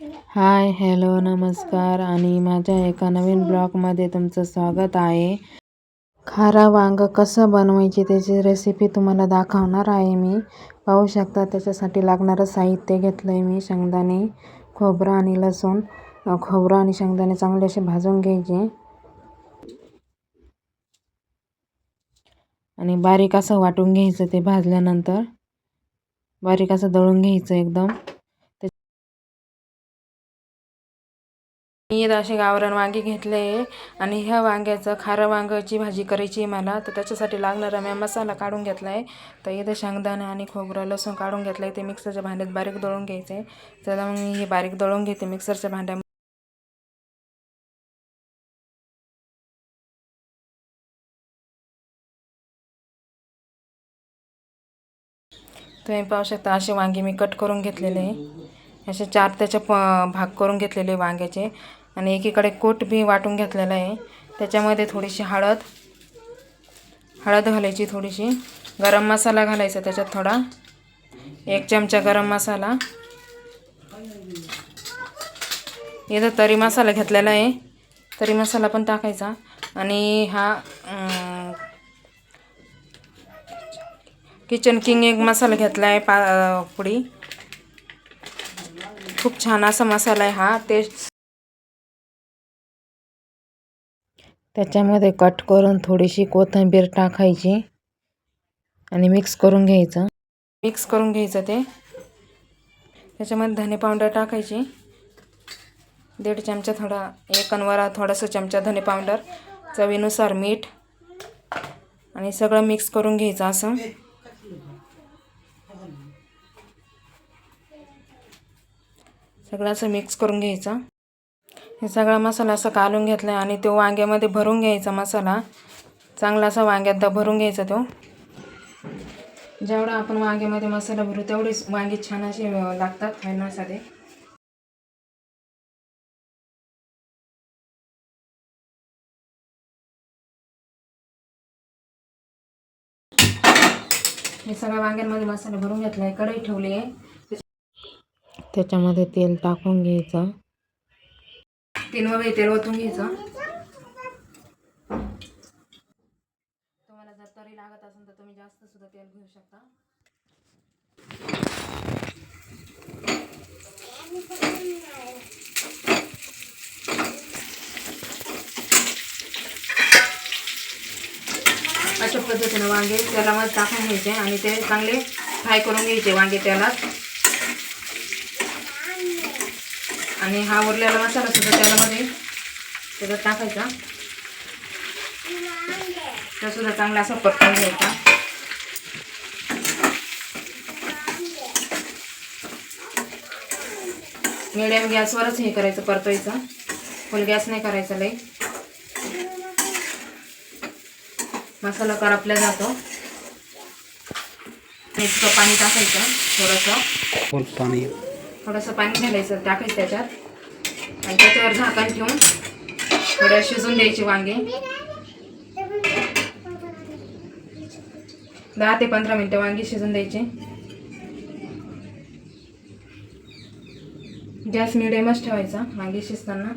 Hi hello नमस्कार. आणि माझ्या एका नवीन ब्लॉगमध्ये तुमचं स्वागत आहे. खारा वांग कसं बनवायची त्याची रेसिपी तुम्हाला दाखवणार आहे मी. पाहू शकता त्याच्यासाठी लागणारं साहित्य घेतलं आहे मी शेंगदाणे खोबरं आणि लसूण. खोबरं आणि शेंगदाणे चांगले असे भाजून घ्यायचे. आणि बारीक असं वाटून घ्यायचं ते भाजल्यानंतर. बारीक असं दळून घ्यायचं एकदम. मी असे गावरान वांगे घेतले आणि ह्या वांग्याचं खारं वांग्याची भाजी करायची आहे मला. तर त्याच्यासाठी लागणारा मी मसाला काढून घेतला आहे तर इथं शेंगदाणा आणि खोबरं लसूण काढून घेतलं आहे ते मिक्सरच्या भांड्यात बारीक दळून घ्यायचं. आहे तर मग मी हे बारीक दळून घेते मिक्सरच्या भांड्यामध्ये. तुम्ही पाहू शकता असे वांगे मी कट करून घेतलेले आहे. असे चार त्याचे प भाग करून घेतलेले वांग्याचे. आणि एकीकडे कोट बी वाटून घेतलेला आहे. त्याच्यामध्ये थोडीशी हळद हळद घालायची थोडीशी. गरम मसाला घालायचा त्याच्यात थोडा. एक चमचा गरम मसाला. इथं तरी मसाला घेतलेला आहे. तरी मसाला पण टाकायचा. आणि हा किचन किंग एक मसाला घेतला आहे पा पुडी. खूप छान असा मसाला आहे हा. टेस्ट त्याच्यामध्ये कट करून थोडीशी कोथिंबीर टाकायची आणि मिक्स करून घ्यायचं. मिक्स करून घ्यायचं ते. त्याच्यामध्ये धने पावडर टाकायची. दीड चमचा थोडा एक अनवरा थोडासा चमचा धने पावडर चवीनुसार मीठ आणि सगळं मिक्स करून घ्यायचं असं. सगळं असं मिक्स करून घ्यायचं. हे सगळा मसाला असा कालून घेतला आहे आणि तो वांग्यामध्ये भरून घ्यायचा मसाला. चांगला असा वांग्यात भरून घ्यायचा तो. जेवढा आपण वांग्यामध्ये मसाला भरू तेवढेच वांगी छान असे लागतात खाण्यासाठी. मी सगळ्या वांग्यांमध्ये मसाला भरून घेतला आहे कढई ठेवली आहे. त्याच्यामध्ये तेल टाकून घ्यायचं. तीन वगैरे तेल ओतून घ्यायचं. तुम्हाला जर तरी लागत असेल तर तुम्ही जास्त सुद्धा तेल घेऊ शकता. अशा पद्धतीनं वांगे तेलामध्ये टाकून घ्यायचे आणि ते चांगले फ्राय करून घ्यायचे वांगे तेलात आणि हा उरलेला मसाला सुद्धा तेलामध्ये त्याचा टाकायचा. तो सुद्धा चांगला असा परतून घ्यायचा. मिडियम गॅसवरच हे करायचं परतवायचं फुल गॅस नाही करायचा लई मसाला करपला जातो. इतकं पाणी टाकायचं थोडंसं. फुल पाणी. थोडंसं पाणी घालायचं टाकायचं त्याच्यात. आणि त्याच्यावर झाकण ठेवून थोडं शिजून द्यायची वांगे. दहा ते पंधरा मिनटं वांगी शिजून द्यायची. गॅस मिडियमच ठेवायचा वांगी शिजताना.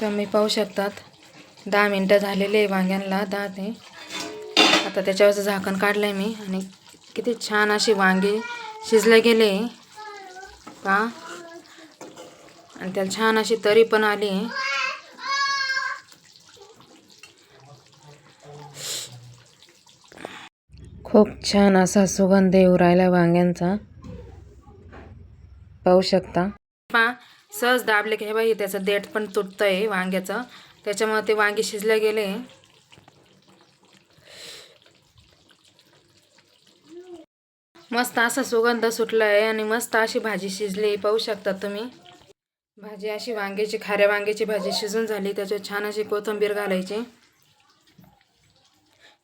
तर पाहू शकतात दहा मिनटं झालेले आहे वांग्यांना दहा ते आता त्याच्यावरचं झाकण काढलं आहे मी. आणि किती छान अशी वांगे शिजले गेले. पा. आणि त्याला छान अशी तरी पण आली. खूप छान असा सुगंध येऊ राहिला वांग्यांचा. पाहू शकता. पा. सहज दाबले की हे बाई त्याचं देठ पण तुटतंय वांग्याचं. त्याच्यामुळे ते वांगे शिजले गेले. मस्त असा सुगंध सुटला आहे आणि मस्त अशी भाजी शिजली. पाहू शकता तुम्ही. भाजी अशी वांग्याची खाऱ्या वांग्याची भाजी शिजून झाली. त्याच्यात छान अशी कोथिंबीर घालायची.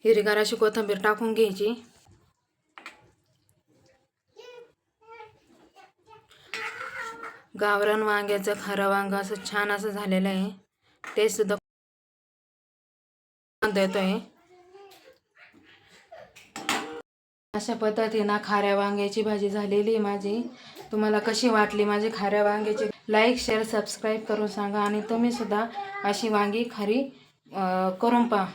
हिरगार अशी कोथिंबीर टाकून घ्यायची. गावरान वांग्याचं खारं वांग असं छान असं झालेलं आहे. ते सुद्धा येतोय. अशा पद्धतीनं खाऱ्या वांग्याची भाजी झालेली माझी. तुम्हाला कशी वाटली माझी खाऱ्या वांग्याची? लाईक शेअर सबस्क्राईब करून सांगा आणि तुम्ही सुद्धा अशी वांगी खरी करून पहा.